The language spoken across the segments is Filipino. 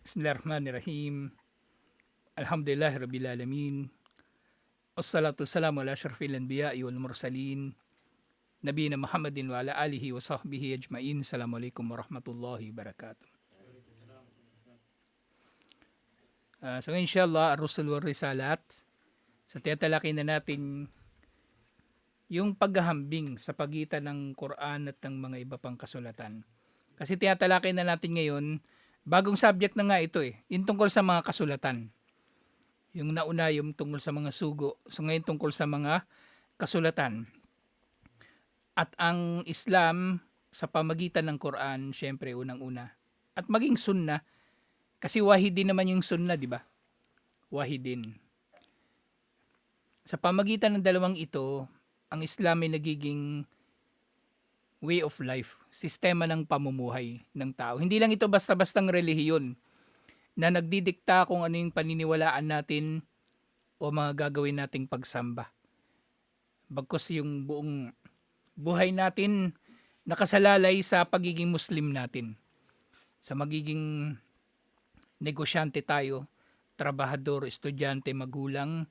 Bismillahirrahmanirrahim. Alhamdulillah Rabbil Alamin. Wassalatu wassalamu ala syarfil anbiya'i wal mursalin. Nabi na Muhammadin wa ala alihi wa sahbihi ajmain. Assalamualaikum warahmatullahi wabarakatuh. Uh, so inshallah, ar-rusul wa risalat. Sa tiyatalaki na natin yung paghahambing sa pagitan ng Quran at ng mga iba pang kasulatan. Kasi tiyatalaki na natin ngayon, bagong subject na nga ito eh, yung tungkol sa mga kasulatan. Yung nauna yung tungkol sa mga sugo, so ngayon tungkol sa mga kasulatan. At ang Islam sa pamagitan ng Quran, syempre unang-una. At maging sunna, kasi wahidin naman yung sunna, di ba? Wahidin. Sa pamagitan ng dalawang ito, ang Islam ay nagiging way of life, sistema ng pamumuhay ng tao. Hindi lang ito basta-bastang relihiyon na nagdidikta kung ano yung paniniwalaan natin o mga gagawin nating pagsamba. Bagkos yung buong buhay natin nakasalalay sa pagiging Muslim natin. Sa magiging negosyante tayo, trabahador, estudyante, magulang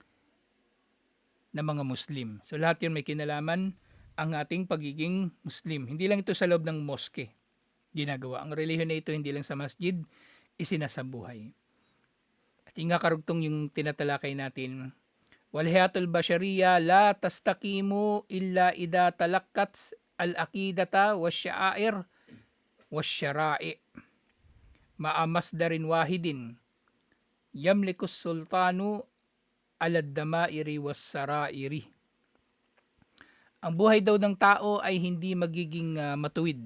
na mga Muslim. So lahat yun may kinalaman ang ating pagiging Muslim. Hindi lang ito sa loob ng moske ginagawa. Ang relihiyon na ito hindi lang sa masjid, isinasabuhay. At yung nga karugtong yung tinatalakay natin, Walhiyatul Bashariya la tastakimu illa ida talakkat al-akidata wa sya'air wa syara'i ma'amas darin wahidin yamlikus sultanu alad damairi was sarairi ang buhay daw ng tao ay hindi magiging uh, matuwid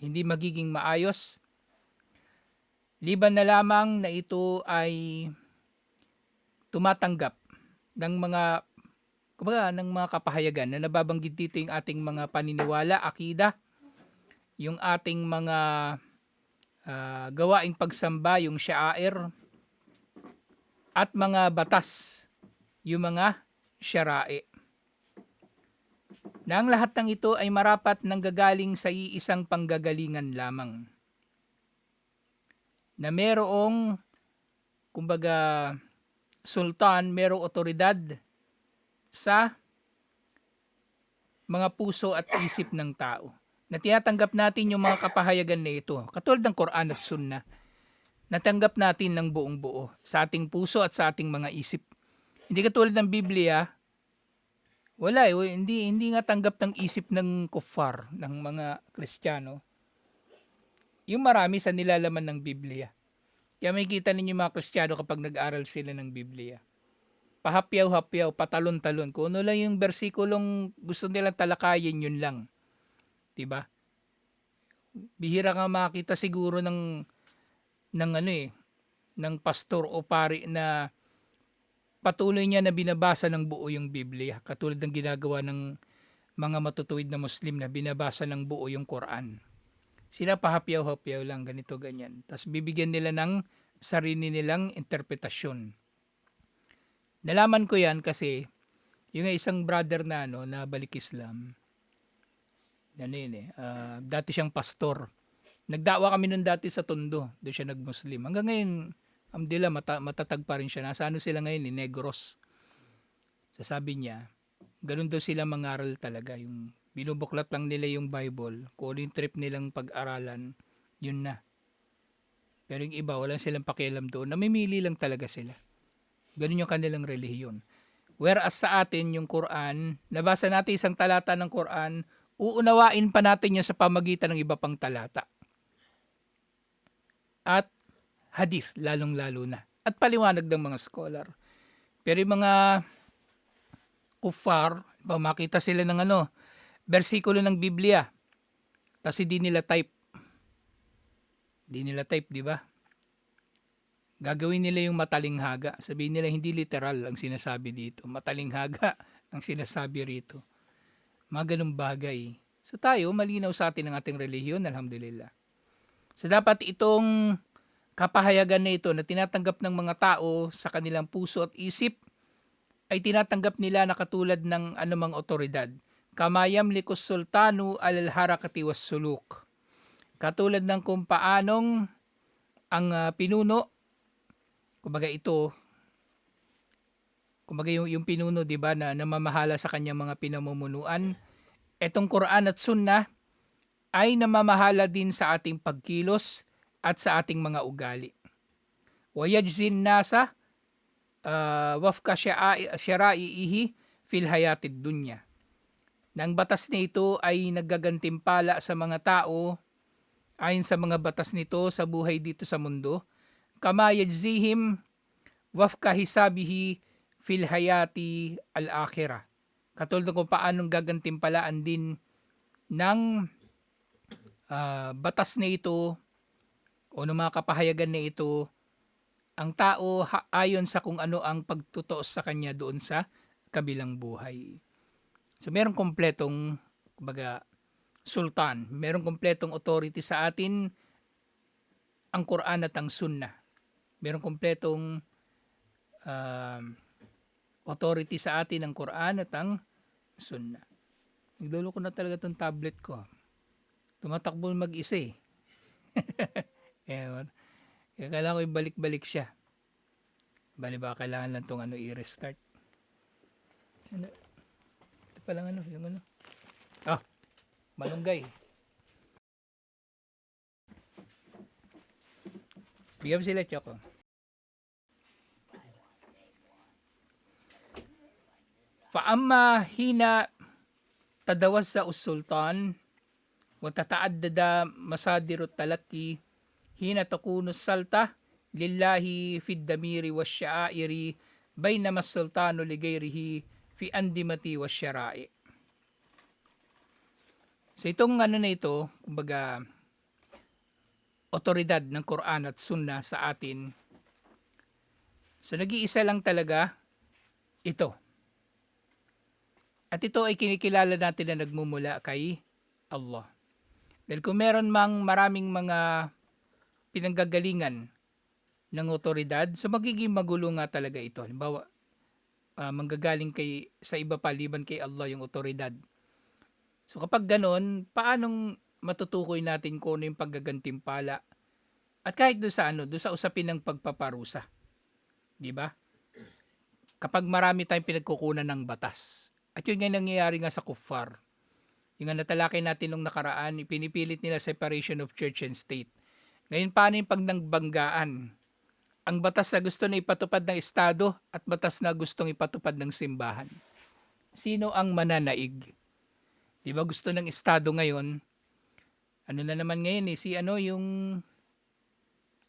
hindi magiging maayos liban na lamang na ito ay tumatanggap ng mga kumbaga ng mga kapahayagan na nababanggit dito yung ating mga paniniwala, akida, yung ating mga uh, gawaing pagsamba, yung sya'air, at mga batas, yung mga syarae. Na ang lahat ng ito ay marapat nanggagaling sa iisang panggagalingan lamang. Na merong, kumbaga, sultan merong otoridad sa mga puso at isip ng tao. Na tinatanggap natin yung mga kapahayagan na ito, katulad ng Quran at Sunnah. Natanggap natin ng buong buo sa ating puso at sa ating mga isip. Hindi katulad ng Biblia, wala eh, hindi, hindi nga tanggap ng isip ng kuffar, ng mga Kristiyano. Yung marami sa nilalaman ng Biblia. Kaya may kita ninyo mga Kristiyano kapag nag-aral sila ng Biblia. Pahapyaw-hapyaw, patalon-talon. Kung ano lang yung bersikulong gusto nilang talakayin, yun lang. 'Di ba? Bihira ka makita siguro ng ng ano eh, ng pastor o pari na patuloy niya na binabasa ng buo yung Biblia. Katulad ng ginagawa ng mga matutuwid na Muslim na binabasa ng buo yung Quran. Sila pahapyaw-hapyaw lang, ganito, ganyan. Tapos bibigyan nila ng sarili nilang interpretasyon. Nalaman ko yan kasi yung isang brother na ano, na balik Islam, ano yun eh, uh, dati siyang pastor. Nagdawa kami nun dati sa Tondo, doon siya nag-Muslim. Hanggang ngayon, amdila, mata, matatag pa rin siya. Nasa ano sila ngayon, ni Negros. Sasabi niya, ganun daw sila mangaral talaga, yung binubuklat lang nila yung Bible, kung ano yung trip nilang pag-aralan, yun na. Pero yung iba, wala silang pakialam doon. Namimili lang talaga sila. Ganun yung kanilang relihiyon. Whereas sa atin, yung Quran, nabasa natin isang talata ng Quran, uunawain pa natin yan sa pamagitan ng iba pang talata. At hadith, lalong-lalo na. At paliwanag ng mga scholar. Pero yung mga kufar, makita sila ng ano, bersikulo ng Biblia. Tapos hindi nila type. Hindi nila type, di ba? Gagawin nila yung matalinghaga. Sabihin nila hindi literal ang sinasabi dito. Matalinghaga ang sinasabi rito. Mga ganun bagay. So tayo, malinaw sa atin ang ating relihiyon, alhamdulillah. So dapat itong kapahayagan na ito na tinatanggap ng mga tao sa kanilang puso at isip ay tinatanggap nila na katulad ng anumang otoridad kamayam likus sultanu alal harakati was suluk. Katulad ng kung paanong ang ah, pinuno, kumbaga ito, kumbaga yung, yung pinuno, di ba, na namamahala sa kanyang mga pinamumunuan, etong Quran at Sunnah ay namamahala din sa ating pagkilos at sa ating mga ugali. Wayajzin nasa uh, wafka syarai- syara'ihi fil hayatid dunya. Nang batas na ito ay nagagantimpala sa mga tao ayon sa mga batas nito sa buhay dito sa mundo, kama yajzihim wafka hisabihi fil hayati al-akhirah. Katulad kung paanong gagantimpalaan din ng ah, batas na ito o ng mga kapahayagan na ito ang tao ha- ayon sa kung ano ang pagtutuos sa kanya doon sa kabilang buhay. So merong kompletong kumbaga sultan, merong kompletong authority sa atin ang Quran at ang Sunnah. Merong kompletong um, authority sa atin ang Quran at ang Sunnah. Nagdulo ko na talaga tong tablet ko. Tumatakbo mag-isa eh. Ewan. Kaya kailangan ko ibalik-balik siya. Bali ba kailangan lang tong ano i-restart. Ano? Ito pa lang ano, yung ano. Ah, malunggay. Bigyan sila Choco. Faamma hina tadawas sa usultan wa tataaddada masadiru talaki hina takunu salta lillahi fid damiri wa sya'iri bainama sultanu ligayrihi fi andimati wa syara'i. So itong ano na ito, kumbaga otoridad ng Quran at Sunnah sa atin. So nag-iisa lang talaga ito. At ito ay kinikilala natin na nagmumula kay Allah. Dahil kung meron mang maraming mga pinanggagalingan ng otoridad, so magiging magulo nga talaga ito. Halimbawa, ah, manggagaling kay, sa iba pa liban kay Allah yung otoridad. So kapag ganon, paanong matutukoy natin kung ano yung paggagantimpala? At kahit doon sa ano, doon sa usapin ng pagpaparusa. Di ba? Kapag marami tayong pinagkukunan ng batas. At yun nga nangyayari nga sa kuffar. Yung nga natalakay natin nung nakaraan, pinipilit nila separation of church and state. Ngayon, paano yung pag? Ang batas na gusto na ipatupad ng Estado at batas na gustong ipatupad ng simbahan. Sino ang mananaig? Di ba gusto ng Estado ngayon? Ano na naman ngayon eh, si ano yung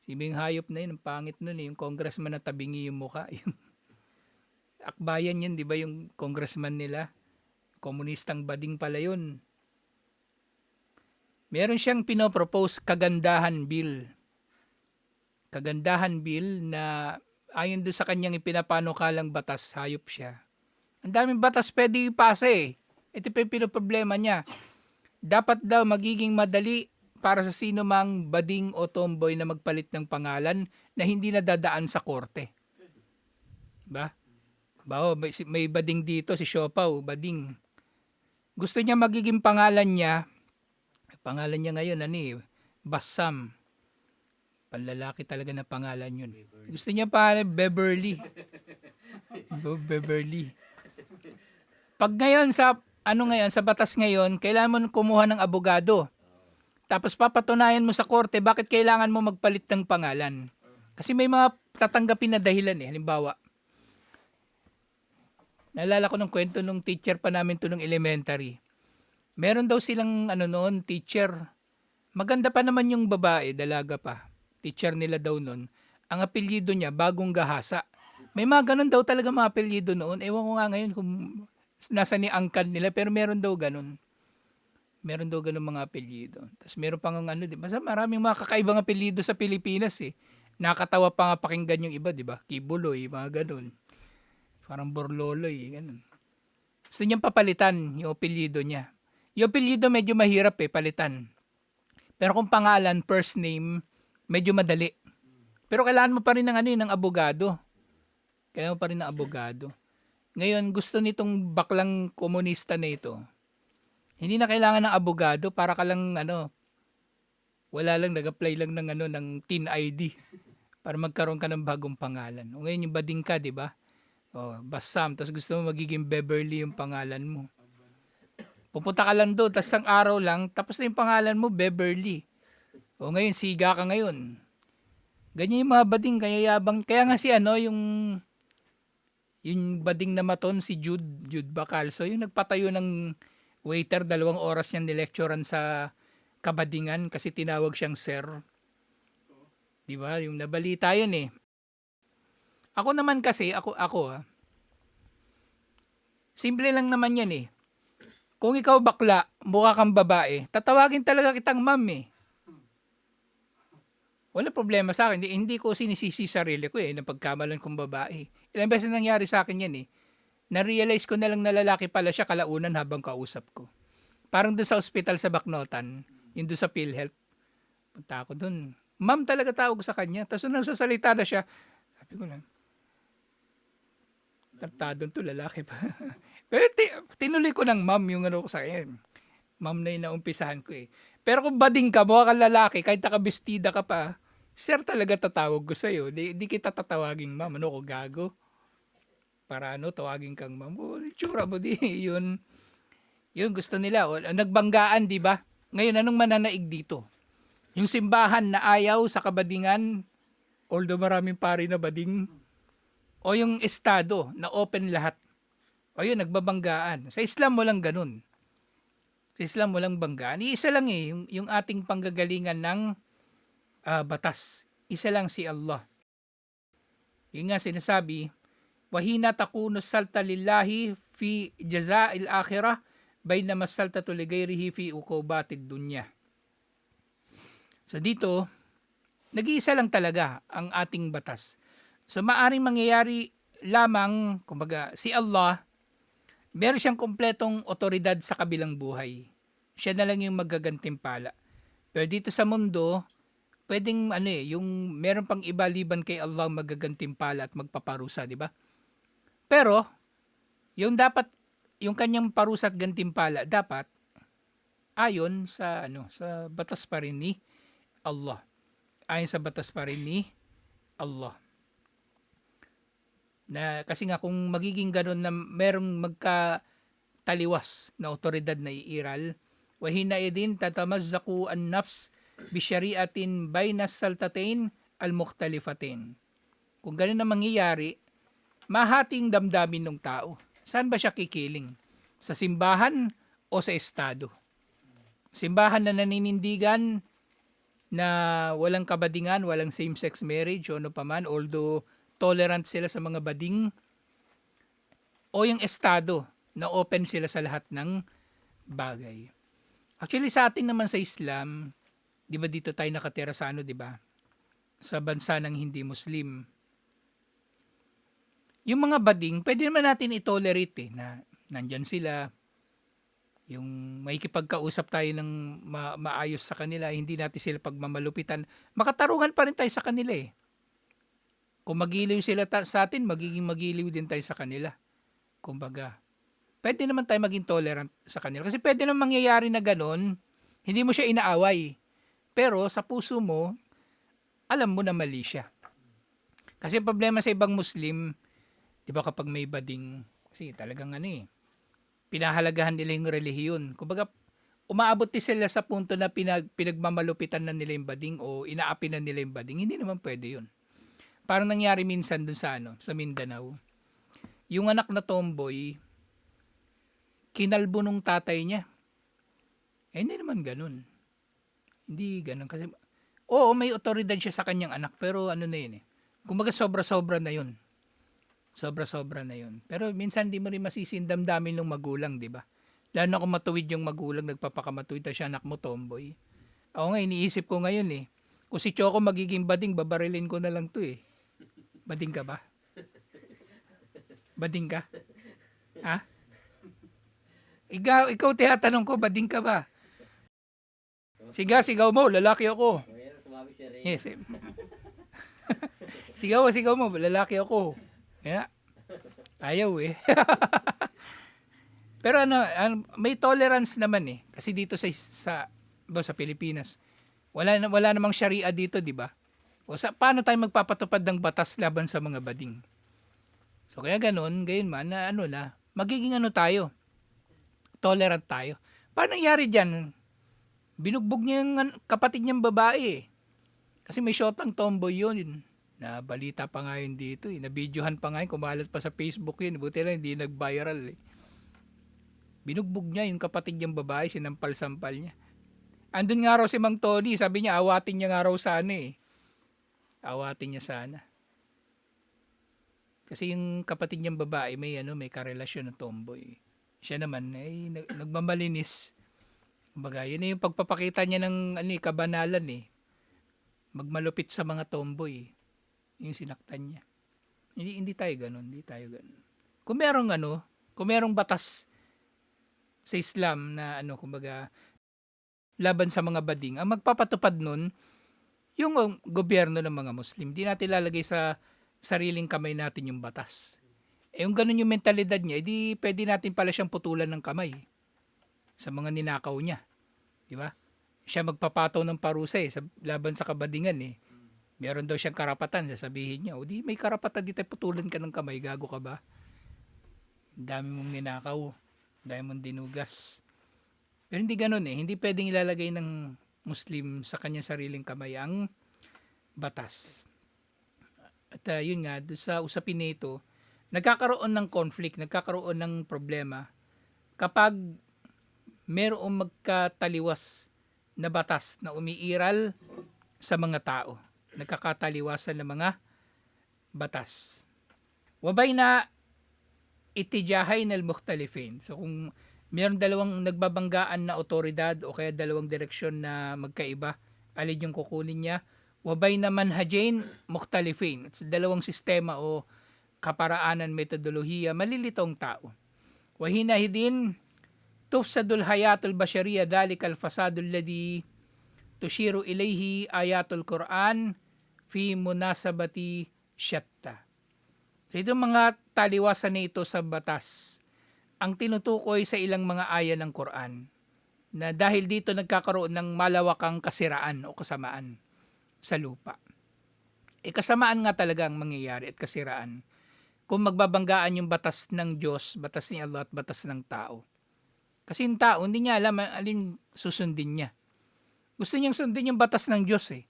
si Bing Hayop na yun, ang pangit nun eh, yung congressman na tabingi yung mukha. Yung, akbayan yun, di ba yung congressman nila? Komunistang bading pala yun. Meron siyang pinopropose kagandahan bill. Kagandahan bill na ayon doon sa kanyang ipinapanukalang batas, hayop siya. Ang daming batas pwede ipasa eh. Ito pa yung pinoproblema niya. Dapat daw magiging madali para sa sino mang bading o tomboy na magpalit ng pangalan na hindi nadadaan sa korte. Ba? Ba, oh, may, may bading dito, si Siopaw, bading. Gusto niya magiging pangalan niya, pangalan niya ngayon, ano eh, Bassam. Panlalaki talaga na pangalan yun. Gusto niya pa Beverly. Be- Beverly. Pag ngayon sa ano ngayon sa batas ngayon, kailangan mo kumuha ng abogado. Tapos papatunayan mo sa korte bakit kailangan mo magpalit ng pangalan. Kasi may mga tatanggapin na dahilan eh. Halimbawa, naalala ko ng kwento nung teacher pa namin to nung elementary. Meron daw silang ano noon, teacher. Maganda pa naman yung babae, dalaga pa. Teacher nila daw noon. Ang apelyido niya, bagong gahasa. May mga ganun daw talaga mga apelyido noon. Ewan ko nga ngayon kung nasa ni angkan nila, pero meron daw ganun. Meron daw ganun mga apelyido. Tapos meron pang ano, di ba? Maraming mga kakaibang apelyido sa Pilipinas eh. Nakakatawa pa nga pakinggan yung iba, di ba? Kibuloy, mga ganun. Parang Borloloy, ganun. Gusto niyang papalitan yung apelyido niya. Yung apelyido medyo mahirap eh, palitan. Pero kung pangalan, first name, medyo madali. Pero kailangan mo pa rin ng ano, eh, ng abogado. Kailangan mo pa rin ng abogado. Ngayon, gusto nitong baklang komunista na ito, hindi na kailangan ng abogado para ka lang ano, wala lang, nag-apply lang ng, ano, ng TIN ID para magkaroon ka ng bagong pangalan. O ngayon yung bading ka, di ba? O, Bassam, tapos gusto mo magiging Beverly yung pangalan mo. Pupunta ka lang doon, tapos isang araw lang, tapos na yung pangalan mo, Beverly. O ngayon, siga ka ngayon. Ganyan yung mga bading, kaya yabang. Kaya nga si ano, yung yung bading na maton, si Jude, Jude Bacalso, yung nagpatayo ng waiter, dalawang oras niyang nilecturean sa kabadingan kasi tinawag siyang sir. Di ba? Yung nabalita yun eh. Ako naman kasi, ako, ako ah, simple lang naman yan eh. Kung ikaw bakla, mukha kang babae, tatawagin talaga kitang ma'am eh. Wala problema sa akin. Hindi, hindi ko sinisisi sarili ko eh, na pagkamalan kong babae. Ilang beses nangyari sa akin yan eh. Na-realize ko na lang na lalaki pala siya kalaunan habang kausap ko. Parang doon sa ospital sa Baknotan, yung doon sa PhilHealth. Punta ako doon. Ma'am talaga tawag sa kanya. Tapos nung nagsasalita na siya, sabi ko lang, tartadon to, lalaki pa. Pero ti- tinuloy ko ng ma'am yung ano ko sa kanya. Ma'am na yung naumpisahan ko eh. Pero kung bading ka, mukha kang lalaki, kahit nakabestida ka pa, sir talaga tatawag ko sa'yo. Di, di kita tatawaging ma'am. Ano ko, gago? Para ano, tawagin kang ma'am. Oh, itsura mo di. Yun, yun gusto nila. O, nagbanggaan, di ba? Ngayon, anong mananaig dito? Yung simbahan na ayaw sa kabadingan, although maraming pari na bading, o yung estado na open lahat. O yun, nagbabanggaan. Sa Islam mo lang ganun. Sa Islam walang banggaan. Isa lang eh, yung, yung ating panggagalingan ng ah, batas. Isa lang si Allah. Yung nga sinasabi, wahina takunu salta lillahi fi jaza'il akhirah bayna masalta tuligayrihi fi uqubatid dunya. So dito, nag-iisa lang talaga ang ating batas. So maaring mangyayari lamang, kumbaga, si Allah, meron siyang kompletong otoridad sa kabilang buhay. Siya na lang yung magagantimpala. Pero dito sa mundo, pwedeng ano eh, yung meron pang iba liban kay Allah magagantimpala at magpaparusa, di ba? Pero, yung dapat, yung kanyang parusa at gantimpala, dapat, ayon sa, ano, sa batas pa rin ni Allah. Ayon sa batas pa rin ni Allah. Na, kasi nga kung magiging ganun na merong magka taliwas na otoridad na iiral, wahina idin tatamazzaku an nafs bi syariatin bainas saltatain al mukhtalifatain. Kung ganun na mangyayari, mahating damdamin ng tao. Saan ba siya kikiling? Sa simbahan o sa estado? Simbahan na naninindigan na walang kabadingan, walang same-sex marriage o ano paman, although tolerant sila sa mga bading, o yung estado na open sila sa lahat ng bagay. Actually sa atin naman sa Islam, 'di ba dito tayo nakatira sa ano, 'di ba? Sa bansa ng hindi Muslim. Yung mga bading, pwede naman natin i-tolerate eh, na nandyan sila, yung makikipagkausap tayo ng ma- maayos sa kanila, hindi natin sila pagmamalupitan, makatarungan pa rin tayo sa kanila eh. Kung magiliw sila sa atin, magiging magiliw din tayo sa kanila. Kumbaga, pwede naman tayo maging tolerant sa kanila. Kasi pwede naman mangyayari na ganun, hindi mo siya inaaway. Pero sa puso mo, alam mo na mali siya. Kasi ang problema sa ibang Muslim, di ba kapag may bading, kasi talagang ano eh, pinahalagahan nila yung relihiyon. Kumbaga, umaabot din sila sa punto na pinag, pinagmamalupitan na nila yung bading o inaapi na nila yung bading. Hindi naman pwede yun. Parang nangyari minsan dun sa ano, sa Mindanao. Yung anak na tomboy, kinalbo nung tatay niya. Eh, hindi naman ganun. Hindi ganun. Kasi, oo, may otoridad siya sa kanyang anak, pero ano na yun eh. Kumbaga sobra-sobra na yun. Sobra-sobra na yun. Pero minsan di mo rin masisindamdamin ng magulang, di ba? Lalo kung matuwid yung magulang, nagpapakamatuwid ta siya anak mo tomboy. Ako nga, iniisip ko ngayon eh. Kung si Choco magiging bading, babarilin ko na lang to eh. Bading ka ba? Bading ka? Ha? Ikaw, ikaw tinatanong ko, bading ka ba? Siga, sigaw mo, lalaki ako. Yes. eh. sigaw, sigaw mo, lalaki ako. Kaya, ayaw eh. Pero ano, ano, may tolerance naman eh. Kasi dito sa, sa, sa Pilipinas, Wala, wala namang sharia dito, di ba? O sa, paano tayo magpapatupad ng batas laban sa mga bading? So kaya ganun, gayon man, na ano na, magiging ano tayo, tolerant tayo. Paano nangyari dyan? Binugbog niya yung kapatid niyang babae eh. Kasi may shotang tomboy yun. Na balita pa nga yun dito eh. Nabidyohan pa nga yun. Kumalat pa sa Facebook yun. Buti lang hindi nag-viral eh. Binugbog niya yung kapatid niyang babae. Sinampal-sampal niya. Andun nga raw si Mang Tony. Sabi niya awatin niya nga raw sana eh. Awatin niya sana. Kasi yung kapatid niyang babae may ano may karelasyon ng tomboy. Siya naman ay nag- nagmamalinis. Kumbaga, yun na yung pagpapakita niya ng ano, eh, kabanalan eh. Magmalupit sa mga tomboy. eh. Yung sinaktan niya. Hindi, hindi tayo ganun. Hindi tayo ganun. Kung merong ano, kung merong batas sa Islam na ano, kumbaga, laban sa mga bading, ang magpapatupad nun, yung gobyerno ng mga Muslim. Di natin lalagay sa sariling kamay natin yung batas. Eh, yung ganun yung mentalidad niya, edi pwede natin pala siyang putulan ng kamay sa mga ninakaw niya. Di ba? Siya magpapataw ng parusa eh, sa, laban sa kabadingan eh. Meron daw siyang karapatan, sasabihin niya, o di may karapatan dito, putulan ka ng kamay, gago ka ba? Dami mong ninakaw, dami mong dinugas. Pero hindi ganun eh, hindi pwedeng ilalagay ng Muslim sa kanyang sariling kamay ang batas. At uh, yun nga, sa usapin nito, nagkakaroon ng conflict, nagkakaroon ng problema kapag merong magkataliwas na batas na umiiral sa mga tao. Nagkakataliwasan ng mga batas. Wabay na itijahay nal mukhtalifin. So kung meron dalawang nagbabanggaan na otoridad o kaya dalawang direksyon na magkaiba, alin yung kukunin niya, wabay na manhajain mukhtalifin. It's dalawang sistema o kaparaanan, metodolohiya, malilitong tao. Wahinahidin tufsadul hayatul bashariya dhalika al-fasadul ladhi tushiru ilayhi ayatul Quran fi munasabati syatta. So itong mga taliwasan na ito sa batas, ang tinutukoy sa ilang mga aya ng Quran na dahil dito nagkakaroon ng malawakang kasiraan o kasamaan sa lupa. E kasamaan nga talaga ang mangyayari at kasiraan kung magbabanggaan yung batas ng Diyos, batas ni Allah at batas ng tao. Kasi yung tao, hindi niya alam alin susundin niya. Gusto niyang sundin yung batas ng Diyos eh.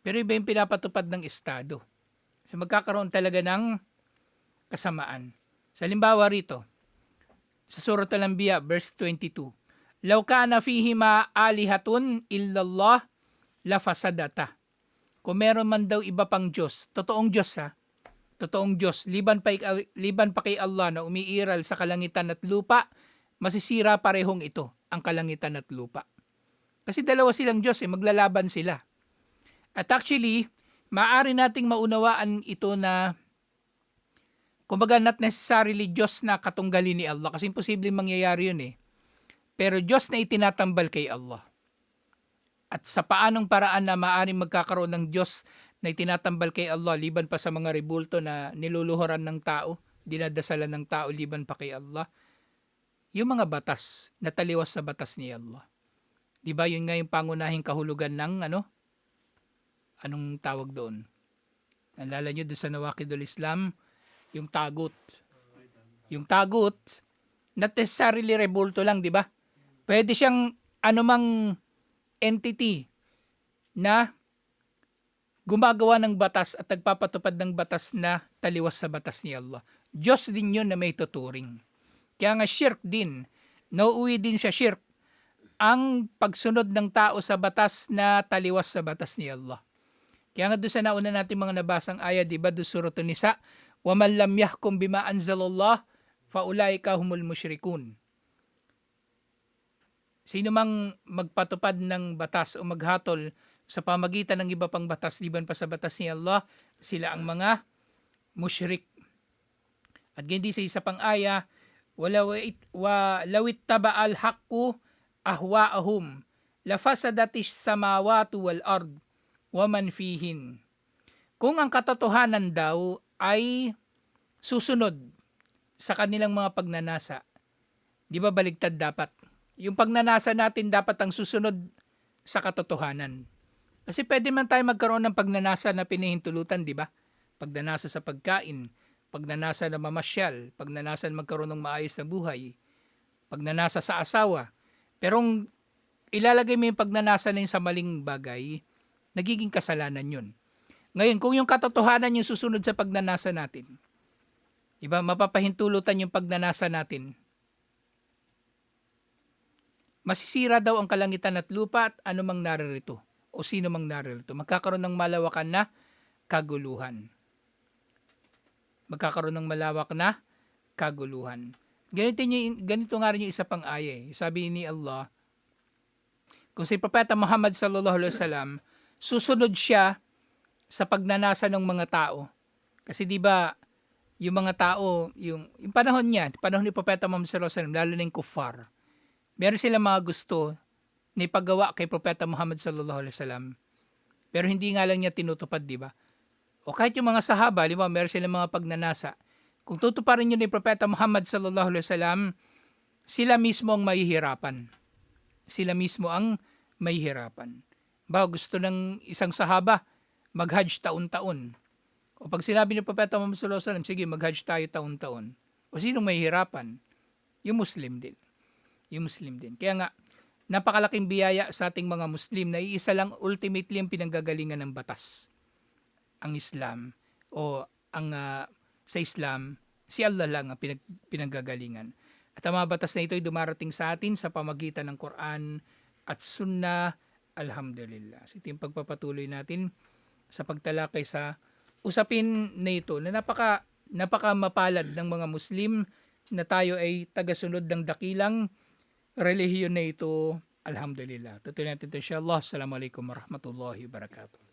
Pero iba yung pinapatupad ng Estado. So magkakaroon talaga ng kasamaan. Sa limbawa rito, sa Surat Al-Anbiya, verse 22, Law kana fihima alihatun illallah lafasadata. Kung meron man daw iba pang Diyos, totoong Diyos ha, totoong Diyos, liban pa, liban pa kay Allah na umiiral sa kalangitan at lupa, masisira parehong ito, ang kalangitan at lupa. Kasi dalawa silang Diyos, eh, maglalaban sila. At actually, maaari nating maunawaan ito na kumbaga not necessarily Diyos na katunggali ni Allah kasi imposible mangyayari yun eh. Pero Diyos na itinatambal kay Allah. At sa paanong paraan na maaaring magkakaroon ng Diyos na itinatambal kay Allah liban pa sa mga ribulto na niluluhuran ng tao, dinadasalan ng tao liban pa kay Allah, yung mga batas na taliwas sa batas ni Allah. Di ba yun nga yung pangunahing kahulugan ng ano? Anong tawag doon? Nalala nyo doon sa Nawakidul Islam, yung tagut. Yung tagut, not necessarily rebulto lang, di ba? Pwede siyang anumang entity na gumagawa ng batas at nagpapatupad ng batas na taliwas sa batas ni Allah. Diyos din yun na may tuturing. Kaya nga shirk din, nauuwi din siya shirk ang pagsunod ng tao sa batas na taliwas sa batas ni Allah. Kaya nga doon sa nauna natin mga nabasang ayat, di ba, doon suratun nisa, وَمَنْ لَمْ يَحْكُمْ بِمَا أَنزَلَ اللَّهِ فَأُولَٰئِكَ هُمُ الْمُشْرِكُونَ Sino mang magpatupad ng batas o maghatol sa pamagitan ng iba pang batas liban pa sa batas ni Allah, sila ang mga mushrik. At hindi sa isa pang aya, walawit wa lawit taba al haqqu ahwaahum lafasadatis samawati wal ard wa man fihin. Kung ang katotohanan daw ay susunod sa kanilang mga pagnanasa, di ba baligtad dapat? Yung pagnanasa natin dapat ang susunod sa katotohanan. Kasi pwede man tayo magkaroon ng pagnanasa na pinahintulutan, di ba? Pagnanasa sa pagkain, pagnanasa na mamasyal, pagnanasa na magkaroon ng maayos na buhay, pagnanasa sa asawa. Pero kung ilalagay mo yung pagnanasa na yun sa maling bagay, nagiging kasalanan yun. Ngayon, kung yung katotohanan yung susunod sa pagnanasa natin, Diba? Mapapahintulutan yung pagnanasa natin. Masisira daw ang kalangitan at lupa at anumang naririto o sino mang naririto. Magkakaroon ng malawakan na kaguluhan. Magkakaroon ng malawak na kaguluhan. Ganito, niya, ganito nga rin yung isa pang aya. eh. Sabi ni Allah, kung si Propeta Muhammad sallallahu alaihi wasallam, susunod siya sa pagnanasa ng mga tao. Kasi 'di ba yung mga tao, yung, yung panahon niya, panahon ni Propeta Muhammad sallallahu alaihi wasallam, lalo na yung kuffar. Meron silang mga gusto na ipagawa kay Propeta Muhammad sallallahu alaihi wasallam. Pero hindi nga lang niya tinutupad, di ba? O kahit yung mga sahaba, di ba, meron silang mga pagnanasa. Kung tutuparin niyo ni Propeta Muhammad sallallahu alaihi wasallam, sila mismo ang mahihirapan. Sila mismo ang mahihirapan. Ba, gusto ng isang sahaba, mag-hajj taon-taon. O pag sinabi ni Propeta Muhammad sallallahu alaihi sige, mag-hajj tayo taon-taon. O sinong mahihirapan? Yung Muslim din. Yung Muslim din. Kaya nga, napakalaking biyaya sa ating mga Muslim na iisa lang ultimately ang pinanggagalingan ng batas. Ang Islam o ang ah, sa Islam, si Allah lang ang pinag, pinanggagalingan. At ang mga batas na ito ay dumarating sa atin sa pamagitan ng Quran at Sunnah. Alhamdulillah. So ito yung pagpapatuloy natin sa pagtalakay sa usapin na ito na napaka napaka mapalad ng mga Muslim na tayo ay tagasunod ng dakilang relihiyon na ito. Alhamdulillah. Tutuloy natin ito insyaAllah. Assalamualaikum warahmatullahi wabarakatuh.